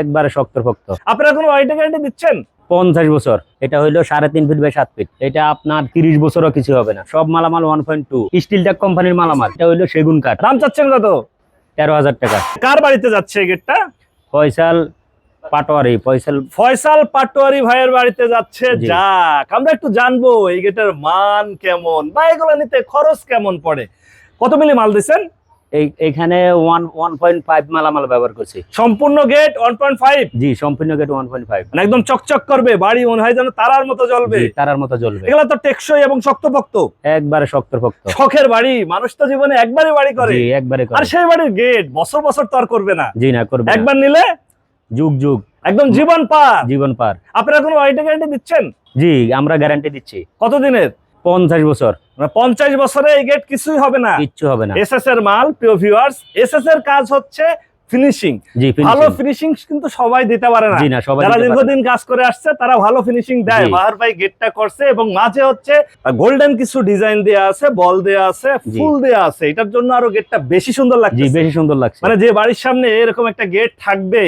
একবারে শক্তপোক্ত আপনারা কোনো ওয়ারেন্টি গ্যারান্টি দিচ্ছেন? পঞ্চাশ বছর। এটা হইল সাড়ে তিন ফিট বাই সাত ফিট এটা আপনার তিরিশ বছরও কিছু হবে না। সব মালামাল one point two steel tech কোম্পানির মালামাল। এটা হইল সেগুন কাঠ। দাম চাচ্ছেন কত? তেরো হাজার টাকা। কার বাড়িতে যাচ্ছে এই গেটটা? ফয়সাল পাটোয়ারি। ফয়সাল ফয়সাল পাটোয়ারি ভাইয়ের বাড়িতে যাচ্ছে। যাক আমরা একটু জানব এই গেটের মান কেমন বা এগুলো নিতে খরচ কেমন পড়ে। কত মিলি মাল দিচ্ছেন? এখানে ওয়ান ওয়ান পয়েন্ট ফাইভ মালামাল ব্যবহার করছি। সম্পূর্ণ গেট ওয়ান পয়েন্ট ফাইভ জি সম্পূর্ণ গেট ওয়ান পয়েন্ট ফাইভ একদম চকচক করবে বাড়ি মনে হয় যেন তারার মতো জ্বলবে। তারার মতো জ্বলবে। এগুলো তো টেকসই এবং শক্তপোক্ত। একবারে শক্তপোক্ত। শখের বাড়ি মানুষ তো জীবনে একবারই বাড়ি করে। একবারে করে। আর সেই বাড়ির গেট বছর বছর তো আর করবে না। জি না করবে একবার নিলে? যুগ যুগ। একদম জীবন পার। জীবন পার। আপনারা কোনো ওয়ারেন্টি গ্যারান্টি দিচ্ছেন? জি আমরা গ্যারান্টি দিচ্ছি। কতদিনের? পঞ্চাশ বছর। মানে পঞ্চাশ বছরে এই গেট কিছুই হবে না। কিচ্ছু হবে না। এসএস এর মাল প্রিয় ভিউয়ার্স এসএস এর কাজ হচ্ছে ফিনিশিং ভালো ফিনিশিং কিন্তু সবাই দিতে পারে না। জি না সবাই যারা। দীর্ঘদিন কাজ করে আসছে তারা ভালো ফিনিশিং দেয়। জি। বাহার ভাই গেটটা করছে এবং মাঝে হচ্ছে গোল্ডেন কিছু ডিজাইন দেয়া আছে বল দেয়া আছে ফুল দেয়া আছে। এটার জন্য আরও গেটটা বেশি সুন্দর লাগছে। বেশি সুন্দর লাগছে। মানে যে বাড়ির সামনে এরকম একটা গেট থাকবে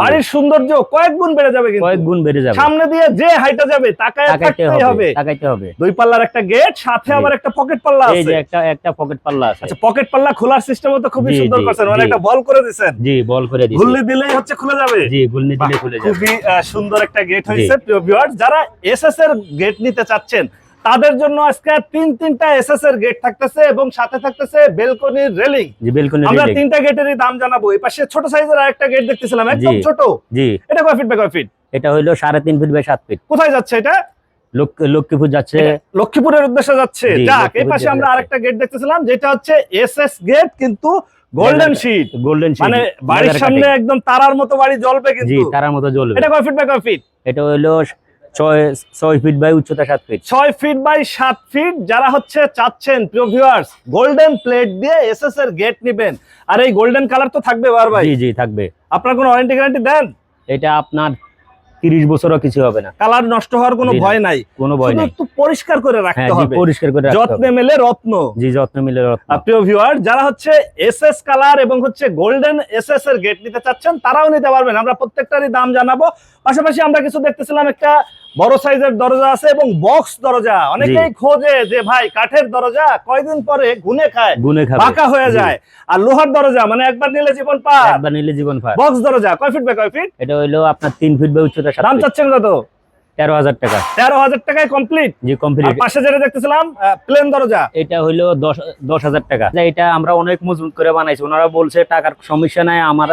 বাড়ির সৌন্দর্য কয়েক গুণ বেড়ে যাবে কয়েক গুণ বেড়ে যাবে। সামনে দিয়ে যে হাইটা যাবে তাকায় তাকাইতে হবে তাকাইতে হবে। দুই পাল্লার একটা গেট সাথে আবার একটা পকেট পাল্লা এই আছে। যে একটা একটা পকেট পাল্লা আছে। আচ্ছা পকেট পাল্লা খোলার সিস্টেম তো খুবই সুন্দর করছেন। মানে একটা বল করে দিছেন। জি বল করে দিছি। ঘুরলে দিলেই হচ্ছে খুলে যাবে। জি দিলে খুলে যাবে। খুবই সুন্দর একটা গেট হয়েছে। প্রিয় ভিউয়ার্স যারা এসএস এর গেট নিতে চাচ্ছেন তাদের জন্য আজকে তিন তিনটা এসএস এর গেট থাকতেছে এবং সাথে থাকতেছে বেলকনির রেলিং আমরা। তিনটা গেটেরই দাম জানাব। এই পাশে ছোট সাইজের আরেকটা গেট দেখতেছিলাম একদম ছোট। জি। এটা কয় ফিট বাই কয় ফিট এটা হইল সাড়ে তিন ফিট বাই সাত ফিট কোথায় যাচ্ছে এটা? লক্ষ্মীপুর যাচ্ছে। লক্ষ্মীপুরের উদ্দেশ্যে যাচ্ছে। যাক এই পাশে আমরা আরেকটা গেট দেখতেছিলাম যেটা হচ্ছে এসএস গেট কিন্তু গোল্ডেন শীট গোল্ডেন মানে বাড়ির সামনে একদম তারার মতো বাড়ি জ্বলবে জি কিন্তু। তারার মতো জ্বলবে। এটা কয় ফিট বাই কয় ফিট এটা হইল ছয় ফিট বাই উচ্চতা সাত ফিট ছয় ফিট বাই সাত ফিট যারা হচ্ছে চাচ্ছেন প্রিয় ভিউয়ার্স গোল্ডেন প্লেট দিয়ে এসএস এর গেট নিবেন। আর এই গোল্ডেন কালার তো থাকবে বার ভাই। জি জি থাকবে। আপনার কোনো ওয়ারেন্টি গ্যারান্টি দেন? এটা আপনার তিরিশ বছরও কিছু হবে না। কালার নষ্ট হওয়ার কোনো ভয় নাই। কোনো ভয় শুধু একটু পরিষ্কার করে হ্যাঁ রাখতে হবে। পরিষ্কার করে যত্নে মেলে রত্ন। জি যত্ন মিলে রত্ন। আর প্রিয় ভিউয়ার যারা হচ্ছে এসএস কালার এবং হচ্ছে গোল্ডেন এসএস এর গেট নিতে চাচ্ছেন তারাও নিতে পারবেন। আমরা প্রত্যেকটারই দাম জানাব। পাশাপাশি আমরা কিছু দেখতেছিলাম একটা বড় সাইজের দরজা আছে এবং বক্স দরজা। অনেকেই খোঁজে যে ভাই কাঠের দরজা কয়দিন পরে গুনে খায়? গুনে খায় পাকা হয়ে যায়। আর লোহার দরজা মানে একবার নিলে জীবন পায় একবার নিলে জীবন পায় বক্স দরজা কয় ফিট বাই কয় ফিট? এটা হইল আপনার তিন ফিট বাই উচ্চতা দাম চাচ্ছেন কত? তেরো হাজার টাকা। তেরো হাজার টাকায় কমপ্লিট জি কমপ্লিট পাশে যেটা দেখতেছিলাম প্লেন দরজা? এটা হইল দশ দশ হাজার টাকা। এটা আমরা অনেক মজবুত করে বানাইছি। ওনারা বলছে টাকার সমস্যা নাই আমার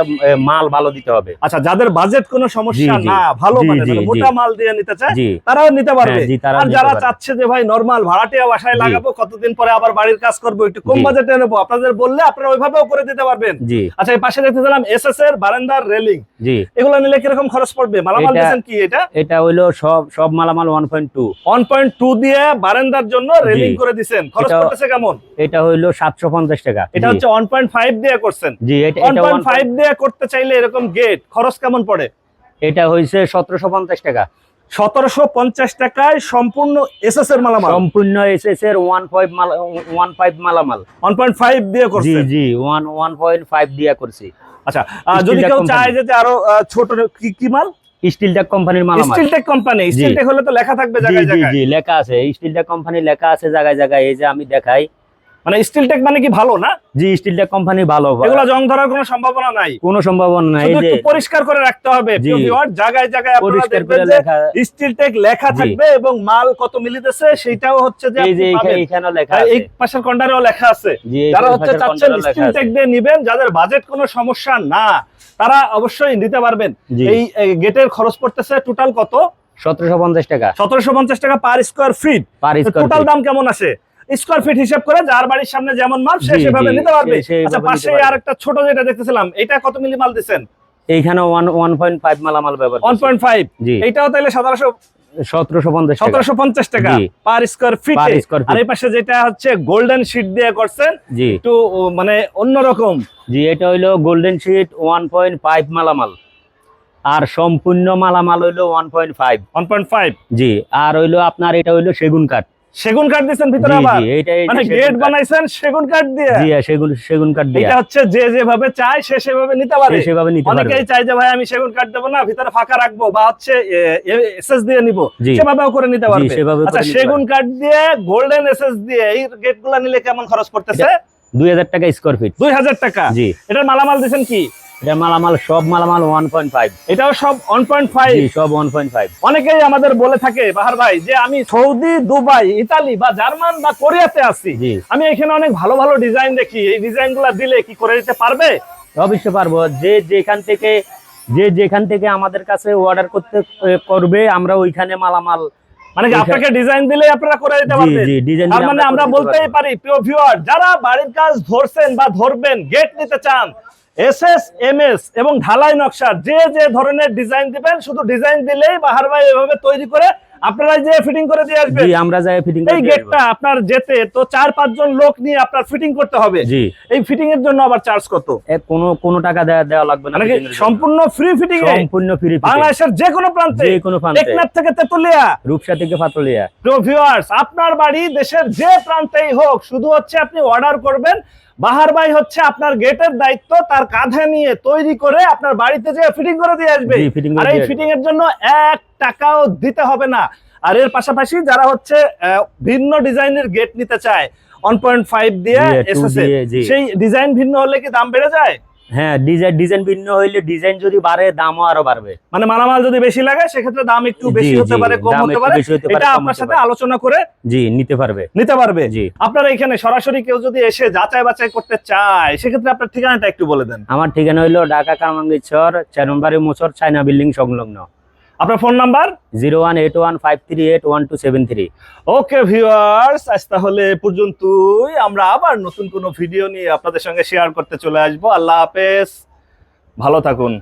মাল ভালো দিতে হবে। আচ্ছা যাদের বাজেট কোনো সমস্যা। না ভালো মানে মানে। মোটা মাল দিয়ে নিতে চায় তারাও নিতে পারবে। হ্যাঁ, তারাও আর যারা চাচ্ছে যে ভাই নরমাল ভাড়াটিয়া বাসায় লাগাবো কতদিন পরে আবার বাড়ির কাজ করব একটু কম। বাজেটে নেব? আপনাদের বললে আপনারা ওইভাবেও করে দিতে পারবেন। জি। আচ্ছা এই পাশে দেখতেছিলাম এসএস এর বারান্দার রেলিং জি। এগুলো নিলে কীরকম খরচ পড়বে? মালামাল কি এটা? এটা হইল সব সব মালামাল টু ওয়ান পয়েন্ট টু দিয়ে বারান্দার জন্য রেলিং করে দিছেন। খরচ করতেছে কেমন? এটা হইল সাতশো পঞ্চাশ টাকা। এটা হচ্ছে ওয়ান পয়েন্ট ফাইভ দিয়ে করছেন। জি এটা ওয়ান এটা পয়েন্ট ফাইভ দিয়ে করতে চাইলে এরকম গেট খরচ কেমন পড়ে? এটা হইছে সতেরোশো পঞ্চাশ টাকা। সতেরোশো পঞ্চাশ টাকায় সম্পূর্ণ এসএস এর মালামাল। সম্পূর্ণ এসএস এর ওয়ান ফাইভ ওয়ান ফাইভ মালামাল। ওয়ান পয়েন্ট ফাইভ দিয়ে জি করছেন। জি ওয়ান ওয়ান পয়েন্ট ফাইভ দিয়া করছি। আচ্ছা যদি কেউ চায় যে আরও ছোট কি কি মাল? স্টিল টেক কোম্পানির মালামাল। স্টিলটেক কোম্পানি স্টিলটেক হলে তো লেখা থাকবে জায়গায় জায়গায় জি জি লেখা আছে। স্টিল টেক কোম্পানি লেখা আছে জায়গায় জায়গায়। এই যে আমি দেখাই মানে স্টিল টেক মানে কি ভালো না? জি স্টিল টেক কোম্পানি ভালো এগুলো জং ধরার কোনো সম্ভাবনা নাই। কোনো সম্ভাবনা নাই শুধু একটু পরিষ্কার করে রাখতে হবে। জায়গায় জায়গায় আপনারা দেখবেন যে স্টিল টেক লেখা থাকবে এবং মাল কত মিলিতেছে সেটাও হচ্ছে যে এই আপনি যে। এইখানেও লেখা আর এই পাশের কন্ডারেও লেখা আছে। যারা হচ্ছে চাচ্ছেন স্টিল টেক দিয়ে নিবেন যাদের বাজেট কোনো সমস্যা না তারা অবশ্যই নিতে পারবেন। এই গেটের খরচ পড়তেছে টোটাল কত? সতেরোশো পঞ্চাশ টাকা। সতেরোশো পঞ্চাশ টাকা per square feet per square total দাম কেমন আসে স্কোয়ার ফিট হিসাব করে যার বাড়ির সামনে যেমন মাল সে সেভাবে নিতে পারবে। আচ্ছা পাশে পারবে। আর একটা ছোট যেটা দেখতেছিলাম এটা কত মিলি মাল দিচ্ছেন? এইখানে ওয়ান ওয়ান পয়েন্ট ফাইভ মালামাল ব্যবহার ওয়ান। পয়েন্ট ফাইভ জি। এইটাও তাহলে সতেরোশো সতেরোশো পঞ্চাশ টাকা। সতেরোশো পঞ্চাশ টাকা পার স্কোয়ার ফিট আর এই পাশে যেটা হচ্ছে গোল্ডেন শিট দিয়ে করছেন জি। একটু মানে অন্যরকম। জি এটা হইল golden sheet one point five মালামাল আর সম্পূর্ণ মালামাল হইল one point five one point five জি আর হইল আপনার এটা হইল সেগুন কাঠ। সেগুন কাঠ দিয়েছেন ভিতরে আবার? মানে গেট বানাইছেন সেগুন কাঠ দিয়ে? জি হ্যাঁ, সেগুন সেগুন কাঠ দিয়ে। এটা হচ্ছে যে যেভাবে চায় সে সেভাবে নিতে পারে। সেভাবে নিতে পারবে। অনেকেই চাই যে ভাই আমি সেগুন কাঠ দেবো না ভিতরে ফাঁকা রাখব বা হচ্ছে এসএস দিয়ে নিব। সেভাবেও করে নিতে পারবে। সেভাবে আচ্ছা সেগুন কাঠ দিয়ে গোল্ডেন এসএস দিয়ে এই গেটগুলা নিলে কেমন খরচ পড়তেছে? দুই হাজার টাকা স্কোয়ার ফিট দুই হাজার টাকা? জি। এটার মালামাল দিচ্ছেন কি? এটা মালামাল সব মালামাল ওয়ান পয়েন্ট ফাইভ এটাও সব ওয়ান পয়েন্ট ফাইভ সব ওয়ান পয়েন্ট ফাইভ অনেকেই আমাদের বলে থাকে বাহার ভাই যে আমি সৌদি দুবাই ইতালি বা জার্মান বা কোরিয়াতে আছি। আমি এখানে অনেক ভালো ভালো ডিজাইন দেখি। এই ডিজাইন দিলে কি করে দিতে পারবে? অবশ্যই পারব। যে যেখান থেকে যে যেখান থেকে আমাদের কাছে অর্ডার করতে করবে আমরা ওইখানে মালামাল মানে আপনাকে ডিজাইন দিলে আপনারা করে দিতে জি পারবেন জি ডিজাইন তার মানে আমরা বলতেই পারি প্রিয় ভিউয়ার যারা বাড়ির কাজ ধরছেন বা ধরবেন গেট নিতে চান এস এস এম এস এবং ঢালাই নকশার যে যে ধরনের ডিজাইন দিবেন শুধু ডিজাইন দিলেই বাহার ভাই এভাবে তৈরি করে আপনারা যে ফিটিং করে দিয়ে আসবেন। জি আমরা যাই ফিটিং এই গেটটা আপনার যেতে তো চার পাঁচজন লোক নিয়ে আপনার ফিটিং করতে হবে। জি। এই ফিটিং এর জন্য আবার চার্জ কত? কোনো কোনো টাকা দেওয়া দেওয়া লাগবে না মানে। সম্পূর্ণ ফ্রি ফিটিং সম্পূর্ণ ফ্রি বাংলাদেশের যে কোনো প্রান্তে। যে কোনো প্রান্তে। টেকনাফ থেকে তেতুলিয়া। রূপসা থেকে পাতলিয়া প্রিয় ভিউয়ার্স আপনার বাড়ি দেশের যে প্রান্তেই হোক শুধু হচ্ছে আপনি অর্ডার করবেন বাহার ভাই হচ্ছে আপনার গেটের দায়িত্ব তার কাঁধে নিয়ে তৈরি করে আপনার বাড়িতে যে ফিটিং করে দিয়ে আসবে। আর এই ফিটিং এর জন্য এক টাকাও দিতে হবে না। আর এর পাশাপাশি যারা হচ্ছে ভিন্ন ডিজাইনের গেট নিতে চায় ওয়ান পয়েন্ট ফাইভ দিয়ে জি। সেই ডিজাইন ভিন্ন হলে কি দাম বেড়ে যায়? হ্যাঁ ডিজাইন ডিজাইন ভিন্ন হইলে ডিজাইন যদি বাড়ে দামও আরও বাড়বে। মানে মালামাল যদি বেশি লাগে সেক্ষেত্রে দাম একটু বেশি হতে পারে কম হতে পারে। এটা আপনার সাথে আলোচনা করে জি নিতে পারবে। নিতে পারবে। জি। আপনারা এখানে সরাসরি কেউ যদি এসে যাচাই বাছাই করতে চায় সেক্ষেত্রে আপনার ঠিকানাটা একটু বলে দেন। আমার ঠিকানা হইল ঢাকা কামাঙ্গিচর চার নম্বরে মোচর চায়না বিল্ডিং সংলগ্ন। আপনার phone number? Zero one eight one five three eight one two seven three. Okay viewers আজ তাহলে এ পর্যন্তই। আমরা আবার নতুন কোনো ভিডিও নিয়ে আপনাদের সঙ্গে শেয়ার করতে চলে আসব। আল্লাহ হাফেজ। ভালো থাকুন।